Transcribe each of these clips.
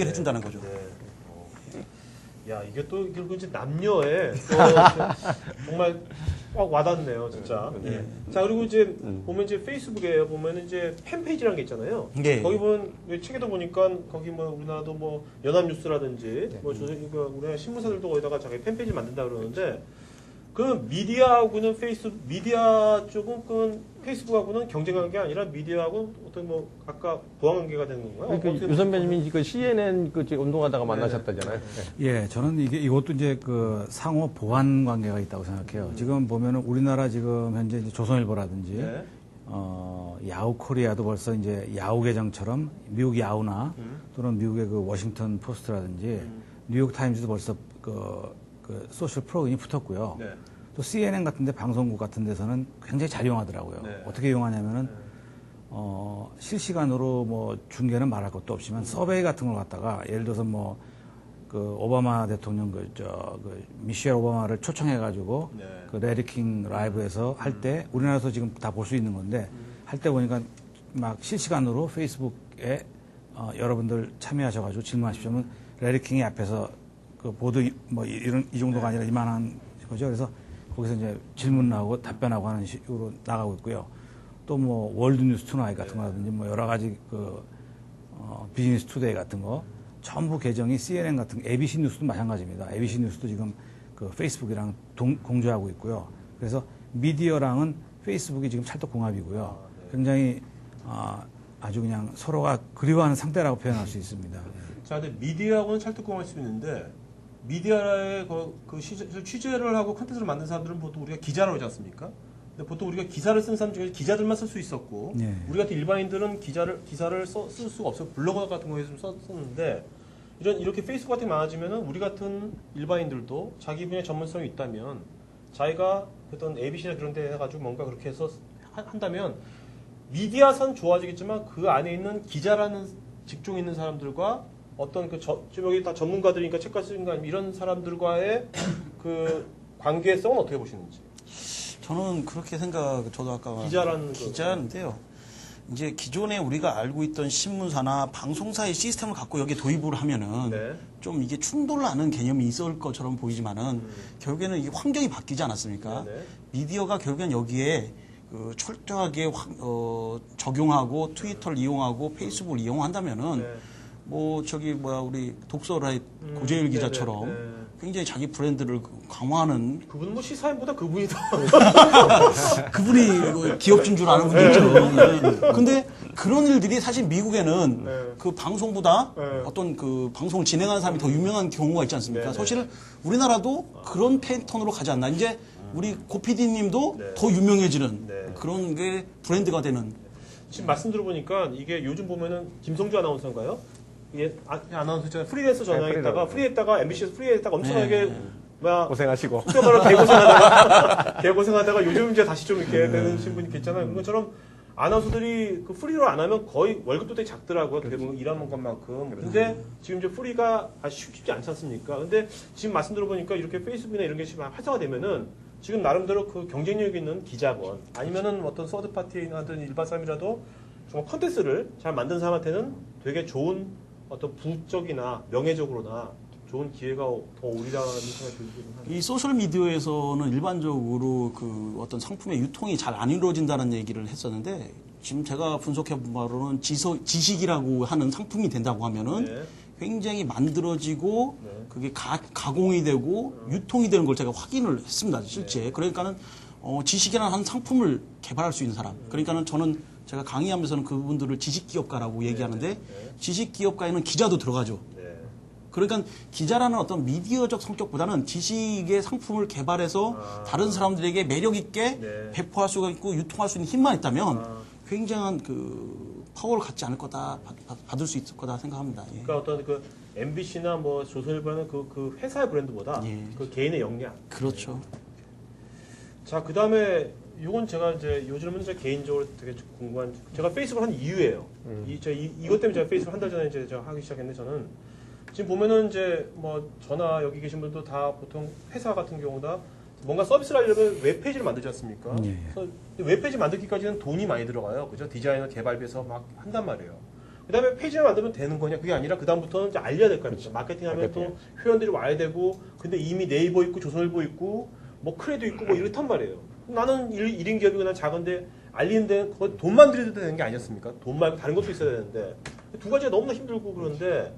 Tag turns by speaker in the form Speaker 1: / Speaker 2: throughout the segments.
Speaker 1: 해준다는 거죠.
Speaker 2: 네. 어. 야 이게 또 결국 이제 남녀의 또 정말 꽉 와닿네요, 진짜.
Speaker 3: 네.
Speaker 2: 예. 자 그리고 이제
Speaker 3: 음.
Speaker 2: 보면 이제 페이스북에 보면 이제 팬페이지라는 게 있잖아요.
Speaker 1: 네.
Speaker 2: 거기 보면 왜 책에도 보니까 거기 뭐 우리나라도 뭐 연합뉴스라든지
Speaker 3: 네.
Speaker 2: 뭐 조선 우리나라 신문사들도 거기다가 자기 팬페이지 만든다 그러는데 그 미디어하고는 페이스 미디어 쪽은 그 페이스북하고는 경쟁하는 게 아니라 미디어하고 어떤 뭐 아까 보완 관계가 되는 건가요?
Speaker 3: 그러니까 유 선배님이 그 CNN 그 지금 운동하다가 만나셨다잖아요. 네.
Speaker 4: 예, 저는 이게 이것도 이제 그 상호 보완 관계가 있다고 생각해요. 지금 보면은 우리나라 지금 현재 이제 조선일보라든지
Speaker 2: 네.
Speaker 4: 어, 야후 코리아도 벌써 이제 야후 계정처럼 미국 야후나
Speaker 2: 음.
Speaker 4: 또는 미국의 그 워싱턴 포스트라든지 뉴욕 타임즈도 벌써 그, 그 소셜 프로그램이 붙었고요.
Speaker 2: 네.
Speaker 4: 또 CNN 같은 데 방송국 같은 데서는 굉장히 잘 이용하더라고요.
Speaker 2: 네.
Speaker 4: 어떻게 이용하냐면은 어, 실시간으로 뭐 중계는 말할 것도 없지만 서베이 같은 걸 갖다가 예를 들어서 뭐 그 오바마 대통령 그 저그 미셸 오바마를 초청해 가지고
Speaker 2: 네.
Speaker 4: 그 레디킹 라이브에서 할때 우리나라에서 지금 다 볼 수 있는 건데 할때 보니까 막 실시간으로 페이스북에 어, 여러분들 참여하셔가지고 질문하십시오. 하면 레디킹이 앞에서 그 이- 뭐 이런 이 정도가 아니라 이만한 거죠. 그래서 거기서 이제 질문하고 답변하고 하는 식으로 나가고 있고요. 또 뭐 월드뉴스 투나잇 같은 거라든지 뭐 여러 가지 그 어, 비즈니스 투데이 같은 거 전부 계정이 CNN 같은 거, ABC 뉴스도 마찬가지입니다. ABC 뉴스도 지금 그 페이스북이랑 동- 공조하고 있고요. 그래서 미디어랑은 페이스북이 지금 찰떡궁합이고요. 굉장히 아, 아주 그냥 서로가 그리워하는 상태라고 표현할 수 있습니다.
Speaker 2: 자, 근데 미디어하고는 찰떡궁할 수 있는데 미디어의 그, 그 취재, 취재를 하고 컨텐츠를 만든 사람들은 보통 우리가 기자라고 하지 않습니까? 근데 보통 우리가 기사를 쓴 사람 중에 기자들만 쓸 수 있었고
Speaker 4: 네.
Speaker 2: 우리 같은 일반인들은 기자를 기사를 써, 쓸 수가 없어요. 블로거 같은 거에 좀 써- 썼는데 이런 이렇게 페이스북 같은 게 많아지면은 우리 같은 일반인들도 자기 분야의 전문성이 있다면 자기가 어떤 ABC나 그런 데 해가지고 뭔가 그렇게 해서 하- 한다면 미디어선 좋아지겠지만 그 안에 있는 기자라는 직종에 있는 사람들과 어떤 그 저, 지금 여기 다 전문가들이니까 책가 쓰는 거 아니면 이런 사람들과의 그 관계성은 어떻게 보시는지
Speaker 1: 저는 그렇게 생각, 저도 아까
Speaker 2: 기자라는 거.
Speaker 1: 기자인데요. 이제 기존에 우리가 알고 있던 신문사나 방송사의 시스템을 갖고 여기에 도입을 하면은
Speaker 2: 네.
Speaker 1: 좀 이게 충돌나는 개념이 있을 것처럼 보이지만은 결국에는 이게 환경이 바뀌지 않았습니까?
Speaker 2: 음. 네네.
Speaker 1: 미디어가 결국엔 여기에 그 철저하게 확- 어, 적용하고 트위터를 이용하고 페이스북을 이용한다면은
Speaker 2: 네.
Speaker 1: 뭐 저기 뭐야 우리 독서라의
Speaker 2: 음,
Speaker 1: 고재일
Speaker 2: 네네,
Speaker 1: 기자처럼
Speaker 2: 네.
Speaker 1: 굉장히 자기 브랜드를 강화하는
Speaker 2: 그분은 뭐 시사인보다 그분이 더
Speaker 1: 그분이 그 기업진 줄 아는 분이죠. 네. 근데 그런 일들이 사실 미국에는
Speaker 2: 네.
Speaker 1: 그 방송보다
Speaker 2: 네.
Speaker 1: 어떤 그 방송을 진행하는 사람이 더 유명한 경우가 있지 않습니까?
Speaker 2: 네, 네.
Speaker 1: 사실 우리나라도 그런 패턴으로 가지 않나. 이제 우리 고피디님도
Speaker 2: 네.
Speaker 1: 더 유명해지는
Speaker 2: 네.
Speaker 1: 그런 게 브랜드가 되는.
Speaker 2: 지금 말씀 들어보니까 이게 요즘 보면은 김성주 아나운서인가요? 이게 아, 아나운서 있잖아요. 프리랜서 전화했다가
Speaker 3: 프리랜서.
Speaker 2: 프리했다가 MBC에서 프리했다가 엄청나게
Speaker 1: 네.
Speaker 2: 뭐야
Speaker 3: 고생하시고.
Speaker 2: 속된 말로 개고생하다가 개고생하다가 요즘 이제 다시 좀 이렇게 되는 신분이 있잖아요. 그런 것처럼 아나운서들이 그 프리로 안 하면 거의 월급도 되게 작더라고요. 대부분 일하는 것만큼. 근데 지금 이제 프리가 쉽지 않지 않습니까? 근데 지금 말씀 들어보니까 이렇게 페이스북이나 이런 게 지금 활성화되면은 지금 나름대로 그 경쟁력 있는 기자건 아니면은 어떤 서드 파티에 있는 일반 사람이라도 정말 컨텐츠를 잘 만든 사람한테는 되게 좋은 어떤 부적이나 명예적으로나 좋은 기회가 더 오리라는 생각이 들기는 하네요.
Speaker 1: 이 소셜 미디어에서는 일반적으로 그 어떤 상품의 유통이 잘 안 이루어진다는 얘기를 했었는데 지금 제가 분석해 본 바로는 지서, 지식이라고 하는 상품이 된다고 하면은
Speaker 2: 네.
Speaker 1: 굉장히 만들어지고
Speaker 2: 네.
Speaker 1: 그게 가, 가공이 되고 유통이 되는 걸 제가 확인을 했습니다 실제
Speaker 2: 네.
Speaker 1: 그러니까는 어, 지식이라는 한 상품을 개발할 수 있는 사람
Speaker 2: 음.
Speaker 1: 그러니까는 저는 제가 강의하면서는 그분들을 지식기업가라고 얘기하는데
Speaker 2: 네.
Speaker 1: 지식기업가에는 기자도 들어가죠
Speaker 2: 네.
Speaker 1: 그러니까 기자라는 어떤 미디어적 성격보다는 지식의 상품을 개발해서
Speaker 2: 아.
Speaker 1: 다른 사람들에게 매력 있게
Speaker 2: 네.
Speaker 1: 배포할 수가 있고 유통할 수 있는 힘만 있다면
Speaker 2: 아.
Speaker 1: 굉장한 그 파워를 갖지 않을 거다 받- 받- 받을 수 있을 거다 생각합니다. 예.
Speaker 2: 그러니까 어떤 그 MBC나 뭐 조선일보는 그, 그 회사의 브랜드보다
Speaker 1: 예.
Speaker 2: 그 개인의 역량.
Speaker 1: 그렇죠.
Speaker 2: 자, 그 다음에 이건 제가 이제 요즘은 이제 개인적으로 되게 궁금한 제가 페이스북을 한 이유예요. 이, 저, 이, 이것 때문에 제가 페이스북 한 달 전에 이제 저 하기 시작했는데 저는 지금 보면은 이제 뭐 저나 여기 계신 분도 다 보통 회사 같은 경우다 뭔가 서비스를 하려면 웹페이지를 만들지 않습니까?
Speaker 4: 예, 예.
Speaker 2: 그래서 웹페이지 만들기까지는 돈이 많이 들어가요. 그죠? 디자이너 개발비에서 막 한단 말이에요. 그 다음에 페이지를 만들면 되는 거냐? 그게 아니라 그 다음부터는 이제 알려야 될 거 아닙니까? 마케팅 하면 또 회원들이 와야 되고, 근데 이미 네이버 있고 조선일보 있고, 뭐 크레도 있고 뭐 이렇단 말이에요. 나는 일, 인 기업이거나 작은데 알리는데 그거 돈만 들여도 되는 게 아니었습니까? 돈 말고 다른 것도 있어야 되는데 두 가지가 너무나 힘들고 그런데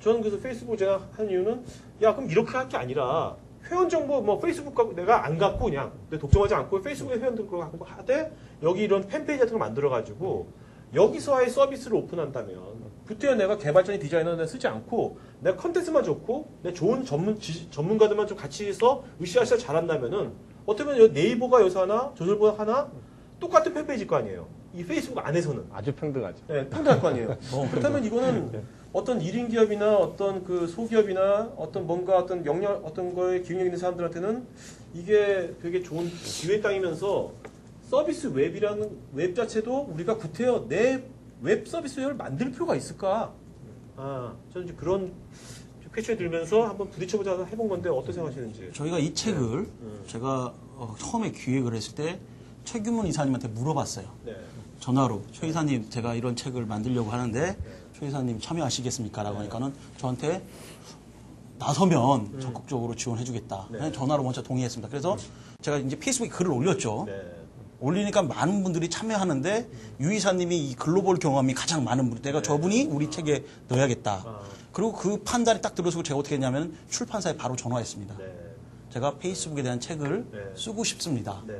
Speaker 2: 저는 그래서 페이스북 제가 한 이유는 야 그럼 이렇게 할 게 아니라 회원 정보 뭐 페이스북 갖고 내가 안 갖고 그냥 내 독점하지 않고 페이스북에 회원들 거 갖고 하되 여기 이런 팬페이지 같은 거 만들어 가지고 여기서 아예 서비스를 오픈한다면 구태여 내가 개발자니 디자이너는 쓰지 않고 내가 컨텐츠만 좋고 내 좋은 전문 지- 전문가들만 좀 같이 해서 으쌰으쌰 잘한다면은 어떻게 보면 여기 네이버가 여기서 하나 조선일보 하나 똑같은 팬페이지일 거 아니에요 이 페이스북 안에서는
Speaker 3: 아주 평등하죠.
Speaker 2: 네, 평등할 거 아니에요. 그렇다면 이거는 어떤 1인 기업이나 어떤 그 소기업이나 어떤 뭔가 어떤 역량, 어떤 거에 기능력 있는 사람들한테는 이게 되게 좋은 기회 땅이면서 서비스 웹이라는 웹 자체도 우리가 구태여 내 웹 서비스 웹을 만들 필요가 있을까? 아, 저는 이제 그런 퀘션이 들면서 한번 부딪혀보자 해본 건데 어떻게 생각하시는지.
Speaker 1: 저희가 이 책을
Speaker 2: 음.
Speaker 1: 제가 어, 처음에 기획을 했을 때 최규문 이사님한테 물어봤어요.
Speaker 2: 네.
Speaker 1: 전화로 최 이사님 제가 이런 책을 만들려고 하는데 최 이사님 참여하시겠습니까? 라고 하니까는 저한테 나서면 적극적으로 지원해주겠다.
Speaker 2: 네.
Speaker 1: 전화로 먼저 동의했습니다. 그래서 제가 이제 페이스북에 글을 올렸죠.
Speaker 2: 네.
Speaker 1: 올리니까 많은 분들이 참여하는데 유 이사님이 이 글로벌 경험이 가장 많은 분, 내가 저분이 우리 책에 넣어야겠다.
Speaker 2: 아.
Speaker 1: 그리고 그 판단이 딱 들어서고 제가 어떻게 했냐면 출판사에 바로 전화했습니다.
Speaker 2: 네.
Speaker 1: 제가 페이스북에 대한 책을
Speaker 2: 네.
Speaker 1: 쓰고 싶습니다.
Speaker 2: 네.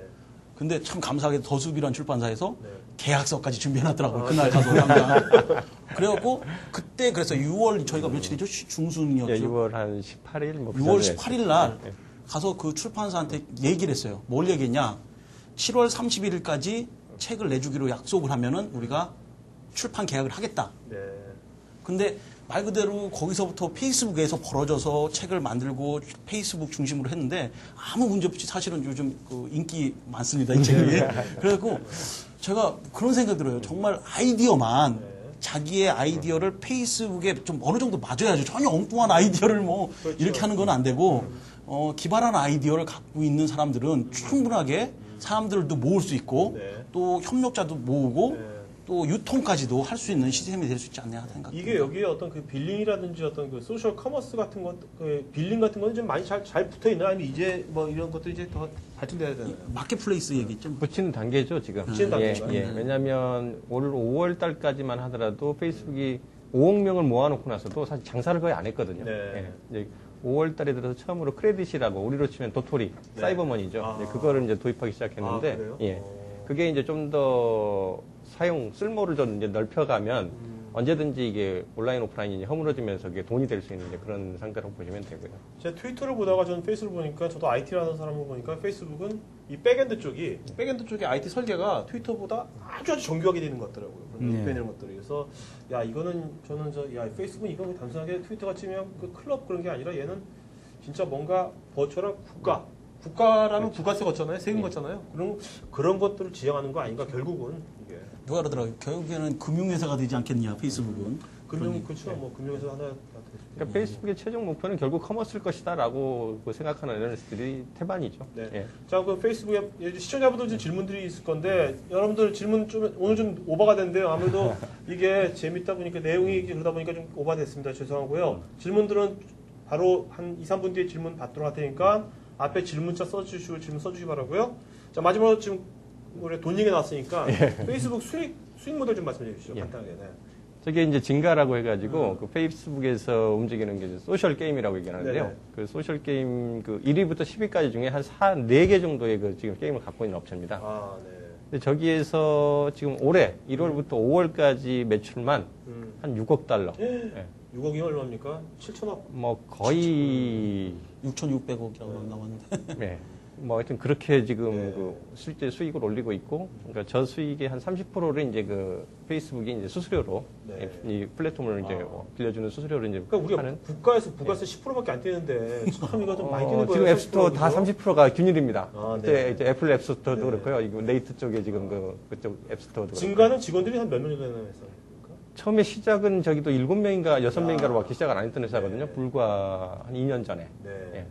Speaker 1: 근데 참 감사하게 더수비란 출판사에서
Speaker 2: 네.
Speaker 1: 계약서까지 준비해놨더라고요.
Speaker 2: 아,
Speaker 1: 그날 가서 당장. 그래갖고 그때 그래서 6월 저희가 며칠이죠? 시- 중순이었죠.
Speaker 3: 예, 6월 한 18일 뭐
Speaker 1: 6월
Speaker 3: 그
Speaker 1: 18일 날
Speaker 3: 예.
Speaker 1: 가서 그 출판사한테 얘기를 했어요. 뭘 얘기했냐? 7월 31일까지 책을 내주기로 약속을 하면은 우리가 출판 계약을 하겠다.
Speaker 2: 네.
Speaker 1: 근데 말 그대로 거기서부터 페이스북에서 벌어져서 책을 만들고 페이스북 중심으로 했는데 아무 문제 없이 사실은 요즘 그 인기 많습니다 이 책이 그래갖고 제가 그런 생각 들어요 정말 아이디어만
Speaker 2: 네.
Speaker 1: 자기의 아이디어를 페이스북에 좀 어느 정도 맞아야죠 전혀 엉뚱한 아이디어를 뭐
Speaker 2: 그렇죠.
Speaker 1: 이렇게 하는 건 안 되고 어, 기발한 아이디어를 갖고 있는 사람들은 충분하게 사람들도 모을 수 있고
Speaker 2: 네.
Speaker 1: 또 협력자도 모으고
Speaker 2: 네.
Speaker 1: 또 유통까지도 할 수 있는 시스템이 될 수 있지 않냐 생각합니다.
Speaker 2: 이게 여기에 어떤 그 빌링이라든지 어떤 그 소셜 커머스 같은 것, 그 빌링 같은 거는 좀 많이 잘, 잘 붙어 있나? 아니면 이제 뭐 이런 것들이 이제 더 발전돼야 되나요?
Speaker 1: 마켓플레이스 얘기죠.
Speaker 3: 붙이는 단계죠 지금.
Speaker 2: 붙이는
Speaker 3: 예,
Speaker 2: 단계인가요?
Speaker 3: 예.
Speaker 1: 네.
Speaker 3: 왜냐하면 올 5월 달까지만 하더라도 페이스북이 5억 명을 모아놓고 나서도 사실 장사를 거의 안 했거든요.
Speaker 2: 네.
Speaker 3: 예. 이제 5월 달에 들어서 처음으로 크레딧이라고 우리로 치면 도토리,
Speaker 2: 네.
Speaker 3: 사이버머니죠.
Speaker 2: 아.
Speaker 3: 그거를 이제 도입하기 시작했는데,
Speaker 2: 아?
Speaker 3: 예.
Speaker 2: 어.
Speaker 3: 그게 이제 좀 더 사용 쓸모를 좀 이제 넓혀가면
Speaker 2: 음.
Speaker 3: 언제든지 이게 온라인 오프라인이 허물어지면서 이게 돈이 될 수 있는 그런 상태라고 보시면 되고요.
Speaker 2: 제가 트위터를 보다가 저는 페이스북을 보니까 저도 IT라는 사람을 보니까 페이스북은 이 백엔드 쪽이 백엔드 쪽의 IT 설계가 트위터보다 아주 아주 정교하게 되는 것 같더라고요. 그런
Speaker 4: 네.
Speaker 2: 네. 이런 것들이. 그래서 야 이거는 저는 저야 페이스북은 이거 단순하게 트위터 같이 그냥 그 클럽 그런 게 아니라 얘는 진짜 뭔가 버추얼한 국가 국가라면 부가세 걷잖아요. 세금 걷잖아요. 그런 그런 것들을 지향하는 거 아닌가 결국은 이게
Speaker 1: 누가 그러더라고요. 결국에는 금융회사가 되지 않겠냐, 페이스북은.
Speaker 2: 금융 그렇죠. 뭐 금융에서 하나.
Speaker 3: 그러니까 페이스북의 최종 목표는 결국 커머스일 것이다라고 그 생각하는 애널리스트들이 태반이죠.
Speaker 2: 네.
Speaker 3: 예.
Speaker 2: 자, 그 페이스북에 이제 시청자분들 좀 질문들이 있을 건데 여러분들 질문 좀 오늘 좀 오버가 된대요. 아무래도 이게 재밌다 보니까 내용이 그러다 보니까 좀 오버됐습니다. 죄송하고요. 질문들은 바로 한 2, 3분 뒤에 질문 받도록 할 테니까 앞에 질문자 써주시고 질문 써주시기 바라고요. 자, 마지막으로 지금 우리 돈 얘기 나왔으니까 페이스북 수익 수익 모델 좀 말씀해 주시죠.
Speaker 3: 예.
Speaker 2: 간단하게. 네.
Speaker 3: 저게 이제 진가라고 해가지고
Speaker 2: 음.
Speaker 3: 그 페이스북에서 움직이는 게 이제 소셜 게임이라고 얘기하는데요.
Speaker 2: 네네.
Speaker 3: 그 소셜 게임 그 1위부터 10위까지 중에 한 4, 4개 정도의 그 지금 게임을 갖고 있는 업체입니다.
Speaker 2: 아, 네.
Speaker 3: 근데 저기에서 지금 올해 1월부터 5월까지 매출만
Speaker 2: 음.
Speaker 3: 한 6억 달러. 예.
Speaker 2: 6억이 얼마입니까? 7천억.
Speaker 3: 뭐 거의
Speaker 1: 6,600억이라고 나왔는데.
Speaker 3: 네. 뭐 하여튼 그렇게 지금
Speaker 2: 네.
Speaker 3: 그 실제 수익을 올리고 있고 그러니까 저 수익의 한 30%를 이제 그 페이스북이 이제 수수료로
Speaker 2: 네.
Speaker 3: 이 플랫폼을 이제
Speaker 2: 아.
Speaker 3: 빌려주는 수수료를 이제
Speaker 2: 그러니까 우리가
Speaker 3: 하는
Speaker 2: 국가에서 부가세 10%밖에 안 떼는데 참 이거 좀 많이 떼는
Speaker 3: 어,
Speaker 2: 거예요.
Speaker 3: 지금 앱스토어 다
Speaker 2: 30%,
Speaker 3: 30%가 균일입니다.
Speaker 2: 아, 네.
Speaker 3: 이제 애플 앱스토어도
Speaker 2: 네.
Speaker 3: 그렇고요. 이거 네이트 쪽에 지금 그 그쪽 앱스토어도.
Speaker 2: 진가는 직원들이 한 몇 명 정도 되나 했습니까?
Speaker 3: 처음에 시작은 저기도 7명인가 6명인가로
Speaker 2: 아.
Speaker 3: 밖에 시작을 안 했던 회사거든요.
Speaker 2: 네.
Speaker 3: 불과 한 2년 전에.
Speaker 2: 네.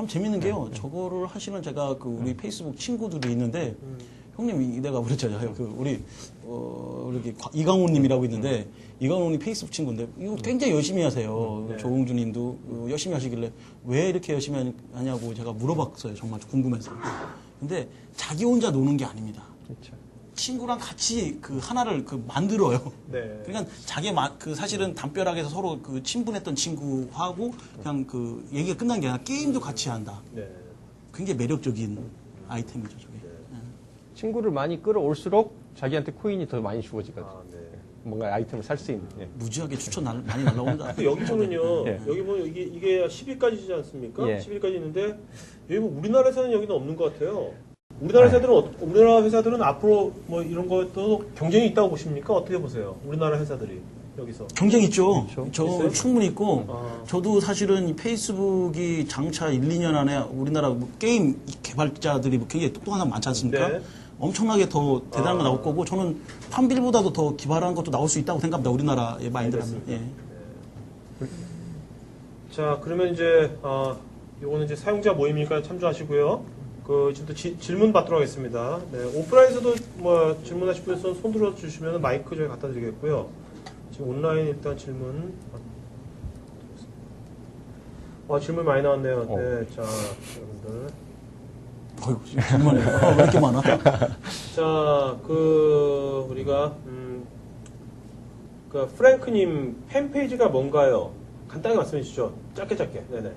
Speaker 3: 예.
Speaker 1: 참 재밌는 게요. 저거를 하시는 제가 그 우리 페이스북 친구들이 있는데
Speaker 2: 음.
Speaker 1: 형님 이- 내가 그랬잖아요. 그 우리 어 이렇게 과- 이강훈님이라고 있는데 이강훈이 페이스북 친구인데 이거 굉장히 열심히 하세요. 조홍주님도 어, 열심히 하시길래 왜 이렇게 열심히 하냐고 제가 물어봤어요. 정말 궁금해서. 근데 자기 혼자 노는 게 아닙니다.
Speaker 3: 그렇죠.
Speaker 1: 친구랑 같이 그 하나를 그 만들어요.
Speaker 2: 네.
Speaker 1: 그러니까 자기 마- 그 사실은 담벼락에서 서로 그 친분했던 친구하고 그냥 그 얘기가 끝난 게 아니라 게임도 같이 한다.
Speaker 2: 네.
Speaker 1: 굉장히 매력적인 아이템이죠, 저게.
Speaker 3: 친구를 많이 끌어올수록 자기한테 코인이 더 많이 주어지거든 요.
Speaker 2: 아, 네.
Speaker 3: 뭔가 아이템을 살 수 있는. 예.
Speaker 1: 무지하게 추천 날, 많이 날라온다.
Speaker 2: 그 여기 보면요.
Speaker 3: 예.
Speaker 2: 여기 보면 이게 이게 10일까지지 않습니까?
Speaker 3: 예.
Speaker 2: 10일까지 있는데 여기 뭐 우리나라 회사는 여기는 없는 것 같아요. 우리나라 회사들은 어- 우리나라 회사들은 앞으로 뭐 이런 것도 경쟁이 있다고 보십니까? 어떻게 보세요? 우리나라 회사들이 여기서.
Speaker 1: 경쟁 있죠. 저
Speaker 2: 있어요?
Speaker 1: 충분히 있고,
Speaker 2: 아.
Speaker 1: 저도 사실은 이 페이스북이 장차 1, 2년 안에 우리나라 뭐 게임 개발자들이 뭐 굉장히 똑똑한 사람 많지 않습니까?
Speaker 2: 네.
Speaker 1: 엄청나게 더 대단한 거
Speaker 2: 아.
Speaker 1: 나올 거고, 저는 판빌보다도 더 기발한 것도 나올 수 있다고 생각합니다. 우리나라의 마인드라면. 예.
Speaker 2: 자, 그러면 이제 어, 요거는 이제 사용자 모임이니까 참조하시고요. 그 지금 또 질문 받도록 하겠습니다. 네, 오프라인에서도 뭐 질문하실 분께서 손 들어 주시면 마이크 저희 갖다 드리겠고요. 지금 온라인 일단 질문. 아, 질문 많이 나왔네요.
Speaker 3: 어.
Speaker 2: 네, 자, 여러분들.
Speaker 1: 어이구, 질문이 어, 왜 이렇게 많아?
Speaker 2: 자, 그 우리가 음, 그 프랭크님 팬페이지가 뭔가요? 간단하게 말씀해 주시죠. 짧게 짧게. 네네.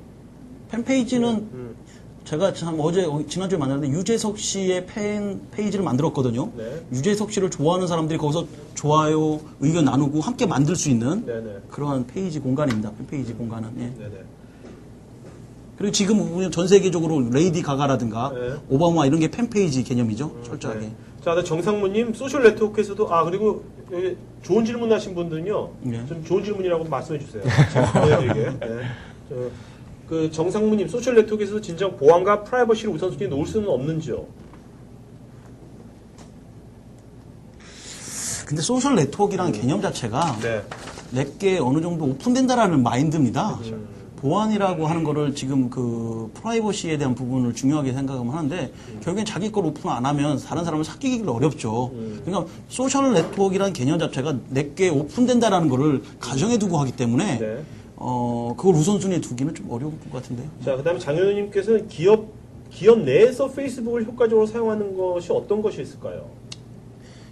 Speaker 1: 팬페이지는
Speaker 2: 음,
Speaker 1: 제가 참 어제 어, 지난주에 만났는데 유재석 씨의 팬 페이지를 만들었거든요.
Speaker 2: 네.
Speaker 1: 유재석 씨를 좋아하는 사람들이 거기서 좋아요, 의견 나누고 함께 만들 수 있는
Speaker 2: 네네.
Speaker 1: 그러한 페이지 공간입니다. 팬 페이지 공간은. 예.
Speaker 2: 네네.
Speaker 1: 그리고 지금 전 세계적으로 레이디 가가라든가
Speaker 2: 네.
Speaker 1: 오바마 이런 게 팬 페이지 개념이죠. 철저하게.
Speaker 2: 네. 자, 네, 정상무님 소셜 네트워크에서도 아 그리고 여기 좋은 질문하신 분들은요.
Speaker 1: 네.
Speaker 2: 좀 좋은 질문이라고 말씀해 주세요. 네. 저, 그 정상무님 소셜 네트워크에서 진정 보안과 프라이버시를 우선순위에 놓을 수는 없는지요?
Speaker 1: 근데 소셜 네트워크라는 개념 자체가
Speaker 2: 네.
Speaker 1: 내게 어느 정도 오픈된다라는 마인드입니다.
Speaker 2: 그렇죠.
Speaker 1: 보안이라고 하는 거를 지금 그 프라이버시에 대한 부분을 중요하게 생각하면 하는데 결국엔 자기 걸 오픈 안 하면 다른 사람을 사귀기가 어렵죠. 그러니까 소셜 네트워크라는 개념 자체가 내게 오픈된다라는 거를 가정에 두고 하기 때문에
Speaker 2: 네.
Speaker 1: 어 그걸 우선순위에 두기는 좀 어려울 것 같은데요.
Speaker 2: 자, 그 다음에 장현우님께서는 기업 기업 내에서 페이스북을 효과적으로 사용하는 것이 어떤 것이 있을까요?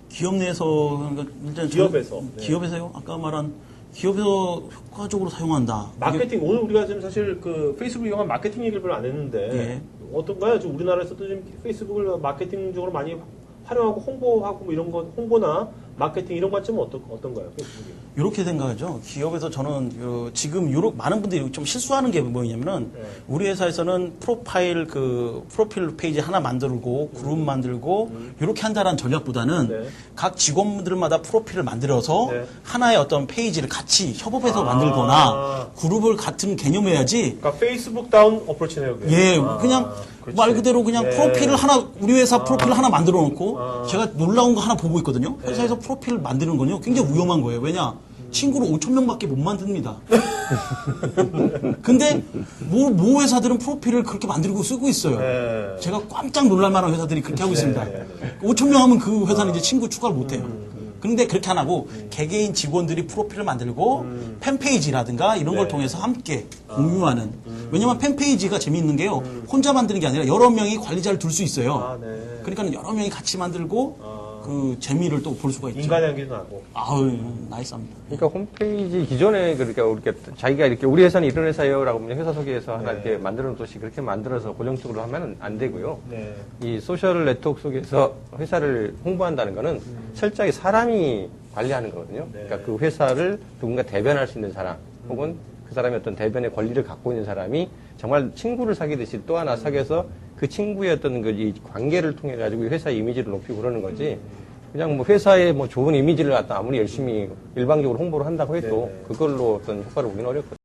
Speaker 1: 기업 내에서 그러니까 일단
Speaker 2: 기업에서,
Speaker 1: 저는
Speaker 2: 네.
Speaker 1: 기업에서요. 아까 말한 기업에서 효과적으로 사용한다. 이게
Speaker 2: 마케팅 오늘 우리가 지금 사실 그 페이스북 이용한 마케팅 얘기를 별로 안 했는데
Speaker 1: 예.
Speaker 2: 어떤가요? 지금 우리나라에서도 좀 페이스북을 마케팅적으로 많이 활용하고 홍보하고 뭐 이런 거 홍보나 마케팅 이런 관점은 어떤 어떤가요?
Speaker 1: 이렇게 생각하죠. 기업에서 저는 요- 지금 요렇 많은 분들이 좀 실수하는 게 뭐냐면은
Speaker 2: 네.
Speaker 1: 우리 회사에서는 프로파일 그 프로필 페이지 하나 만들고 그룹 만들고 이렇게 한다라는 전략보다는
Speaker 2: 음. 네.
Speaker 1: 각 직원들마다 프로필을 만들어서
Speaker 2: 네.
Speaker 1: 하나의 어떤 페이지를 같이 협업해서
Speaker 2: 아.
Speaker 1: 만들거나 그룹을 같은 개념해야지
Speaker 2: 그러니까 페이스북 다운 어프로치네요.
Speaker 1: 예,
Speaker 2: 아,
Speaker 1: 그냥
Speaker 2: 그렇지.
Speaker 1: 말 그대로 그냥
Speaker 2: 네.
Speaker 1: 프로필을 하나 우리 회사 프로필을 하나 만들어 놓고
Speaker 2: 아. 네.
Speaker 1: 제가 놀라운 거 하나 보고 있거든요. 회사에서 프로 필을 만드는 건요. 굉장히 위험한 거예요. 왜냐? 친구를 5천 명밖에 못 만듭니다. 근데 모, 모 회사들은 프로필을 그렇게 만들고 쓰고 있어요.
Speaker 2: 네.
Speaker 1: 제가 깜짝 놀랄 만한 회사들이 그렇게 하고 있습니다.
Speaker 2: 네, 네,
Speaker 1: 5천 명 하면 그 회사는 이제 친구 추가를 못 해요.
Speaker 2: 음,
Speaker 1: 그런데 그렇게 안 하고 개개인 직원들이 프로필을 만들고 팬페이지라든가 이런 걸
Speaker 2: 음. 네.
Speaker 1: 통해서 함께 공유하는. 왜냐면 팬페이지가 재미있는 게요. 혼자 만드는 게 아니라 여러 명이 관리자를 둘 수 있어요.
Speaker 2: 아, 네.
Speaker 1: 그러니까 여러 명이 같이 만들고
Speaker 2: 아.
Speaker 1: 그 재미를 또 볼 수가 있죠.
Speaker 2: 인간의 향기도 나고.
Speaker 1: 아우 나이스합니다.
Speaker 3: 그러니까 홈페이지 기존에 그러니까 이렇게 자기가 이렇게 우리 회사는 이런 회사예요라고 하면 회사 소개해서 하나
Speaker 2: 네.
Speaker 3: 이렇게 만들어 놓듯이 그렇게 만들어서 고정적으로 하면 안 되고요.
Speaker 2: 네.
Speaker 3: 이 소셜 네트워크 속에서 회사를 홍보한다는 거는 철저하게 사람이 관리하는 거거든요.
Speaker 2: 네.
Speaker 3: 그러니까 그 회사를 누군가 대변할 수 있는 사람 혹은 그 사람이 어떤 대변의 권리를 갖고 있는 사람이 정말 친구를 사귀듯이 또 하나 사귀어서 그 친구의 어떤 그이 관계를 통해 가지고 회사 이미지를 높이고 그러는 거지. 그냥 뭐 회사에 뭐 좋은 이미지를 갖다 아무리 열심히 일방적으로 홍보를 한다고 해도
Speaker 2: 네, 네.
Speaker 3: 그걸로 어떤 효과를 보기는 어렵거든요.